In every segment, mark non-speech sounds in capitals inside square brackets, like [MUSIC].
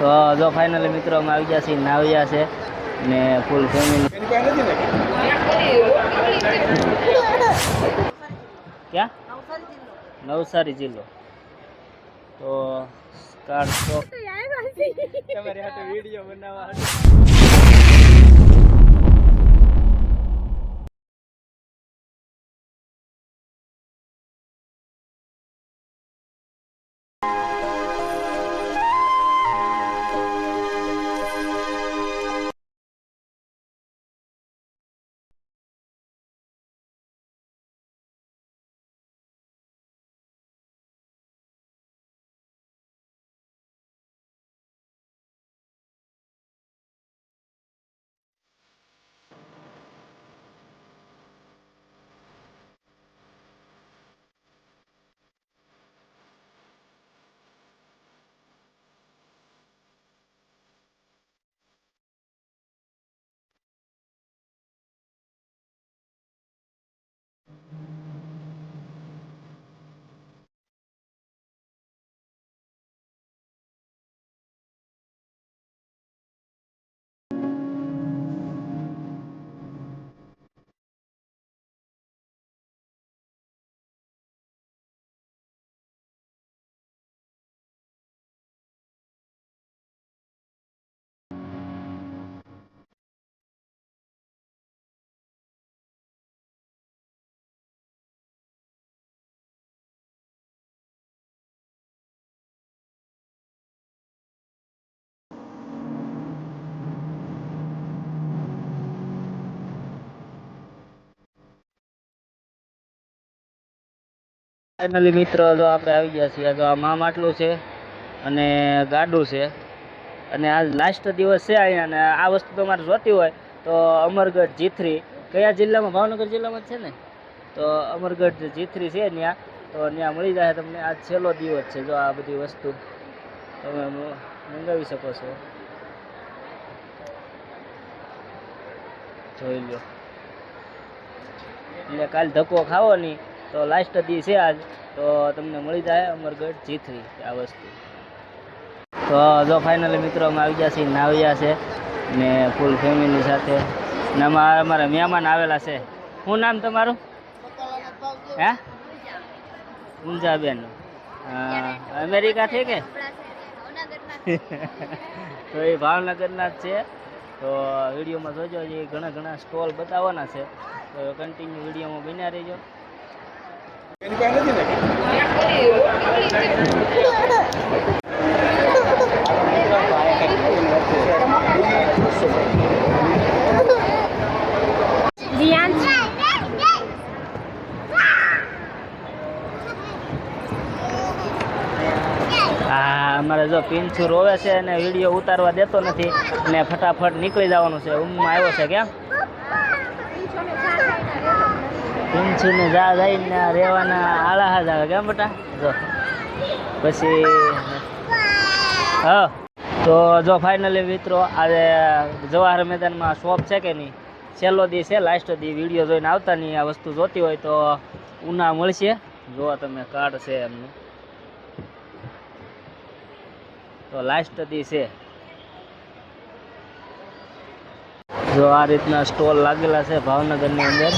તો જો ફાઇનલી મિત્રો અમે આવી ગયા છીએ નાવ્યા છે ને ફૂલ ફેમિલી ક્યાં? નવસારી જિલ્લો. તો કાર તમારે આ તો વીડિયો બનાવવા. ફાઇનલી મિત્રો તો આપણે આવી ગયા છીએ તો આ મા માટલું છે અને ગાડું છે. અને આ લાસ્ટ દિવસ છે અહીંયા અને આ વસ્તુ તમારે જોતી હોય, તો અમરગઢ જીથરી કયા જિલ્લામાં? ભાવનગર જિલ્લામાં છે ને? તો અમરગઢ જીથરી છે ત્યાં તો ત્યાં મળી જાય તમને આ છેલ્લો દિવસ છે, જો આ બધી વસ્તુ તમે મંગાવી શકો છો. જોઈ લો એટલે કાલ ધક્કો ખાવો નહીં. તો લાસ્ટ દી છે આજ. તો તમને મળી જાય અમરગઢ જીથરી આ વસ્તુ. તો જો ફાઇનલી મિત્રો અમે આવી ગયા છીએ, નાવ્યા છે ને ફૂલ ફેમિલી સાથે. ને અમારા અમારા મહેમાન આવેલા છે. શું નામ તમારું? હે? ગુંજાબેન અમેરિકાથી કે? [LAUGHS] તો એ ભાવનગરના જ છે. તો વિડીયોમાં જોજો એ ઘણા ઘણા સ્ટોલ બતાવવાના છે. તો કન્ટિન્યુ વિડીયોમાં બન્યા રહેજો. હા, અમારે જો પિંછુ રોવે છે અને વીડિયો ઉતારવા દેતો નથી ને ફટાફટ નીકળી જવાનું છે. ઊંઘમાં આવ્યો છે કેમ પિંછુને જા જઈને રહેવાના આળા હાજ આવે, કેમ બેટા? જો. પછી, હા. તો જો ફાઇનલી મિત્રો, આજે જવાહર મેદાનમાં શોપ છે કે નહીં? છેલ્લો દી છે લાસ્ટ દી વીડિયો જોઈને આવતા નહીં, આ વસ્તુ જોતી હોય તો ઉના મળશે. જો તમે કાર્ડ છે એમનું. તો લાસ્ટ દી છે. જો આ રીતના સ્ટોલ લાગેલા છે ભાવનગરની અંદર.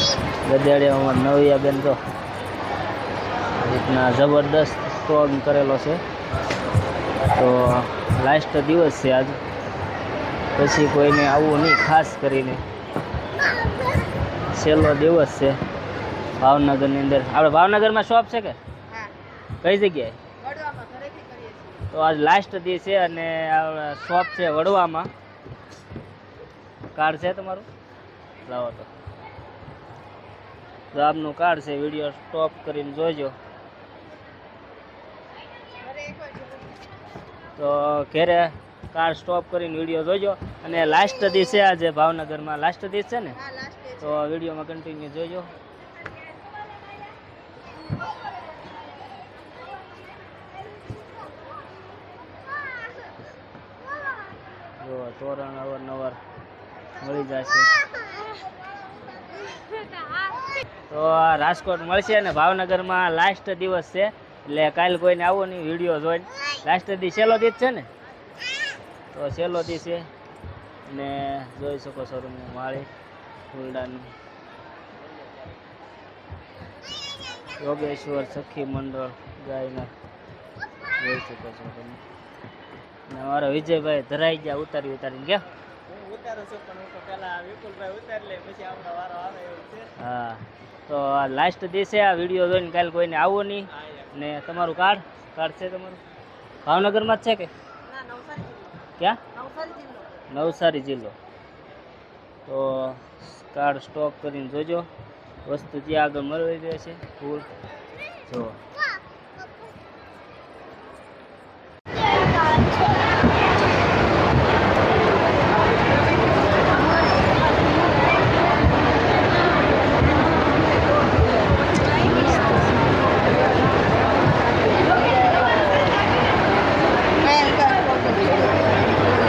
ગદેડિયામાં નવિયાબેન તો આ રીતના જબરદસ્ત સ્ટોલ કરેલો છે. તો લાસ્ટ દિવસ છે આજ. પછી કોઈને આવવું નહીં ખાસ કરીને. છેલ્લો દિવસ છે ભાવનગરની અંદર. આપણે ભાવનગરમાં શોપ છે કે? કઈ જગ્યાએ? તો આજ લાસ્ટ દી છે અને શોપ છે વડવામાં. કાર્ડ છે તમારું? લાવો તો. આપનું કાર્ડ છે વીડિયો સ્ટોપ કરીને જોજો. તો ઘેરે કાર સ્ટોપ કરીને વીડિયો જોજો. અને લાસ્ટ દી છે આજે ભાવનગરમાં. લાસ્ટ દી છે ને? તો વિડીયોમાં કન્ટિન્યુ જોજો. જો તોરણ અવારનવાર. મળી જશે. તો રાજકોટ મળશે ને ભાવનગરમાં લાસ્ટ દિવસ છે. એટલે કાલ કોઈને આવો નહીં, વીડિયો જોઈને. લાસ્ટ દી છેલ્લો દિવસ છે ને? તો છેલ્લો દી છે. ને જોઈ શકો છો તમે માળી ફૂલડાની યોગેશ્વર સખી મંડળ, ગાયના. જોઈ શકો છો તમે. અમારા વિજયભાઈ ધરાઈ ગયા ઉતારી ઉતારીને ગયા ઉતારું છું પણ હું તો વિપુલભાઈ ઉતારી લે પછી આપણો વારો આવે એવું છે. હા તો આ લાસ્ટ દિવસે આ વીડિયો જોઈને કાલે કોઈને આવો નહીં. ને તમારું કાર્ડ કાર્ડ છે તમારું? ભાવનગરમાં જ છે કે? ક્યાં? નવસારી જિલ્લો. તો કાર્ડ સ્ટોક કરીને જોજો. વસ્તુ ત્યાં આગળ મળી રહેશે ફૂલ. જો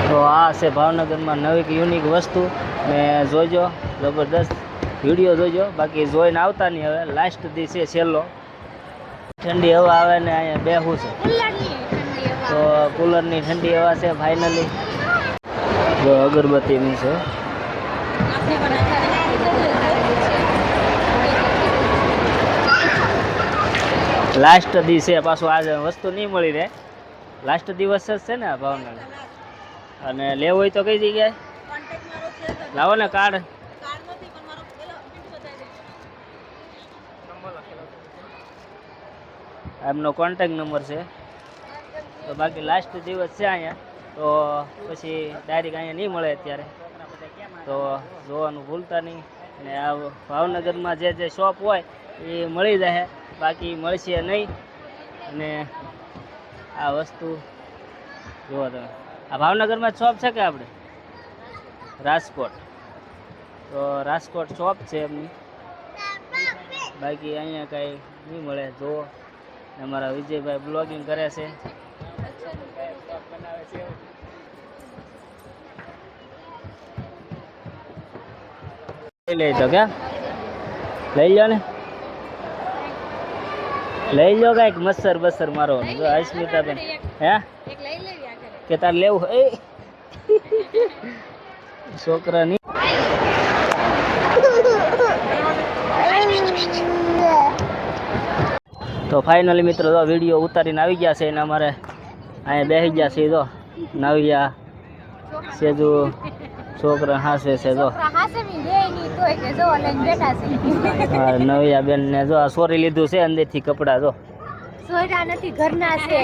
તો આ છે ભાવનગરમાં નવી યુનિક વસ્તુ. ને જોજો, જબરદસ્ત વીડિયો જોજો. બાકી જોઈને આવતા નહીં હવે. લાસ્ટ દી છેલ્લો. ઠંડી હવા આવે ને અહીંયા બેહું છે. તો કુલરની ઠંડી હવા છે ફાઇનલી જો અગરબત્તીની છે. લાસ્ટ દી છે. પાછું આજે વસ્તુ નહીં મળી રહે. લાસ્ટ દિવસ જ છે ને ભાવનગર. અને લેવું હોય તો કઈ જગ્યાએ? લાવો ને કાર્ડ એમનો કોન્ટેક્ટ નંબર છે. તો બાકી લાસ્ટ દિવસ છે અહીંયા. તો પછી ડાયરેક્ટ અહીંયા નહીં મળે અત્યારે. તો જોવાનું ભૂલતા નહીં. અને આ ભાવનગરમાં જે જે શોપ હોય એ મળી જાય બાકી મળશે નહીં. અને આ વસ્તુ જુઓ તમે. આ ભાવનગરમાં શોપ છે કે આપણે? રાજકોટ. તો રાજકોટ શોપ છે એમની. બાકી અહીંયા કાંઈ નહીં મળે. જુઓ. અમારા વિજયભાઈ બ્લોગિંગ કરે છે. લઈ લઈ તો ક્યાં? લઈ લો ને. લઈ લો કાંઈક મચ્છર બસર મારો જો, અસ્મિતાબેન. હે? કે તાર લેવું એ છોકરાની. તો ફાઇનલી મિત્રો તો વીડિયો ઉતારીને આવી ગયા છે અને અમારે અહીંયા બેસી ગયા છે તો નવિયા સેજુ છોકરા હાસે છે જો. નવિયા બેન ને જો આ સોરી લીધું છે અંદરથી કપડા જો. સોરા નથી ઘરના છે.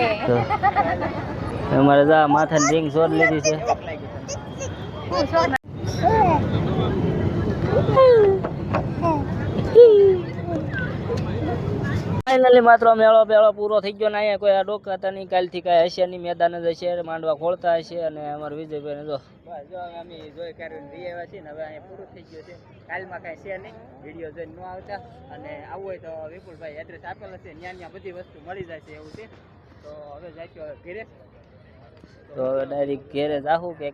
અમારે જા માથા રિંગ સોર લીધી છે. ફાઇનલી માત્ર મેળો પેળો પૂરો થઈ ગયો ને અહીંયા કોઈ આ ડોકાતા નહીં, કાલથી કાંઈ હશે નહીં મેદાન જ હશે, માંડવા ખોલતા હશે અને અમારા વિજયભાઈ જો. જો અમે જોઈ કરીને જઈ આવ્યા છીએ ને હવે અહીંયા પૂરું થઈ ગયું છે. કાલમાં કાંઈ છે નહીં, વીડિયો જોઈને ન આવતા. અને આવવું હોય તો વિપુલભાઈ એડ્રેસ આપેલ છે ત્યાં ત્યાં બધી વસ્તુ મળી જાય છે એવું છે. તો હવે જાય ઘરે. તો હવે ડાયરેક્ટ ઘેરે જાહું કે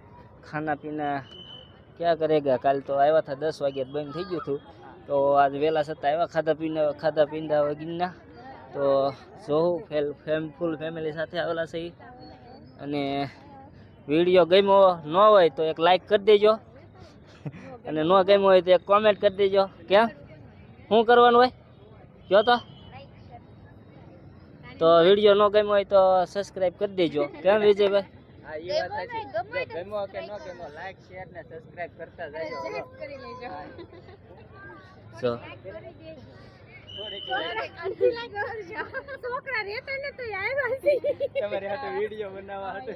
ખાના પીના ક્યાં કરેગા કાલ તો આવ્યા હતા દસ વાગ્યા બંધ થઈ ગયું હતું. તો આજ વહેલા છતાં આવ્યા ખાધા પીના, ખાધા પીંદા વગીના. તો જોઉં ફેલ, ફેમ ફૂલ ફેમિલી સાથે આવેલા છે અને વીડિયો ગમ્યો ન હોય તો એક લાઈક કરી દેજો. અને ન ગમ્યો હોય તો એક કોમેન્ટ કરી દેજો. કેમ? શું કરવાનું હોય? જો તો. તો વીડિયો ન ગમ્યો હોય તો સબસ્ક્રાઈબ કરી દેજો. કેમ વિજયભાઈ? હા એ વાત સાચી. જો કે ન લાઈક શેર ને સબસ્ક્રાઇબ કરતા જાજો. હવે. કરી લેજો. હા. છોકરા રહેતા ને તો આવ્યા છે. તમારે હાટુ વીડિયો બનાવવા હાટુ.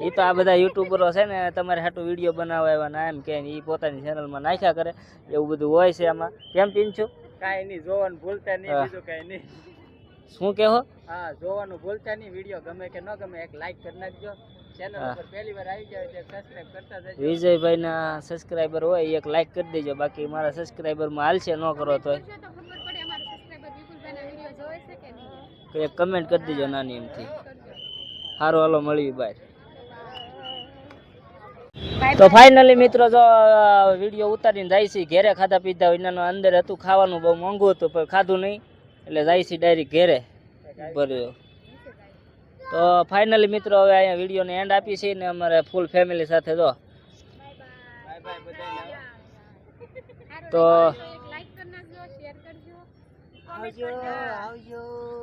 એ તો. આ બધા યુટ્યુબરો છે ને તમારે હાટું વીડિયો બનાવવા એવા ના એમ કે એ પોતાની ચેનલમાં નાખ્યા કરે. એવું બધું હોય છે આમાં. કેમ પીન છું કાંઈ નહીં જોવાનું ભૂલતા નહીં. બીજું કાંઈ નહીં. શું કહેવો હા જોવાનું ભૂલતા નહીં. વીડિયો ગમે કે ન ગમે એક લાઈક કરી નાખજો. ચેનલ હા. પહેલી વાર આવી જાય એટલે સબસ્ક્રાઇબ કરતા જજો. વિજયભાઈના સબસ્ક્રાઈબર હોય એક લાઈક કરી દેજો. બાકી મારા સબસ્ક્રાઈબરમાં હાલશે ન કરો તોય તો ખબર પડે અમારા સબસ્ક્રાઇબર વિપુલભાઈના વીડિયો જોવે છે કે નહીં? તો એક કમેન્ટ કરી દેજો નાની એમથી. સારું હાલો મળવી બાય તો ફાઇનલી મિત્રો જો વીડિયો ઉતારીને જાય છે. ઘેરે ખાધા પીધા વિનાનું અંદર હતું ખાવાનું બહુ મોંઘું હતું પણ ખાધું નહીં. એટલે જાય છે ડાયરેક ઘેરે ભર્યો તો ફાઇનલી મિત્રો હવે અહીંયા વિડીયોને એન્ડ આપી છે ને અમારે ફૂલ ફેમિલી સાથે જો. તો આવજો આવજો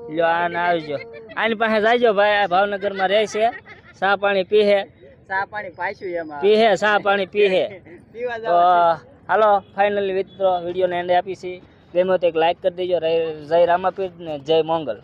લ્યો આને આવજો. આની પાસે જાયજો ભાઈ આ ભાવનગરમાં રહે છે. સા પાણી પીહે. ચા પાણી પાછું એમાં પીહે સા પાણી પીહે. તો હાલો ફાઇનલી મિત્રો વિડીયોને એન્ડ આપી છે. ગમે તો એક લાઈક કરી દેજો. જય રામાપીર ને જય મોંગલ.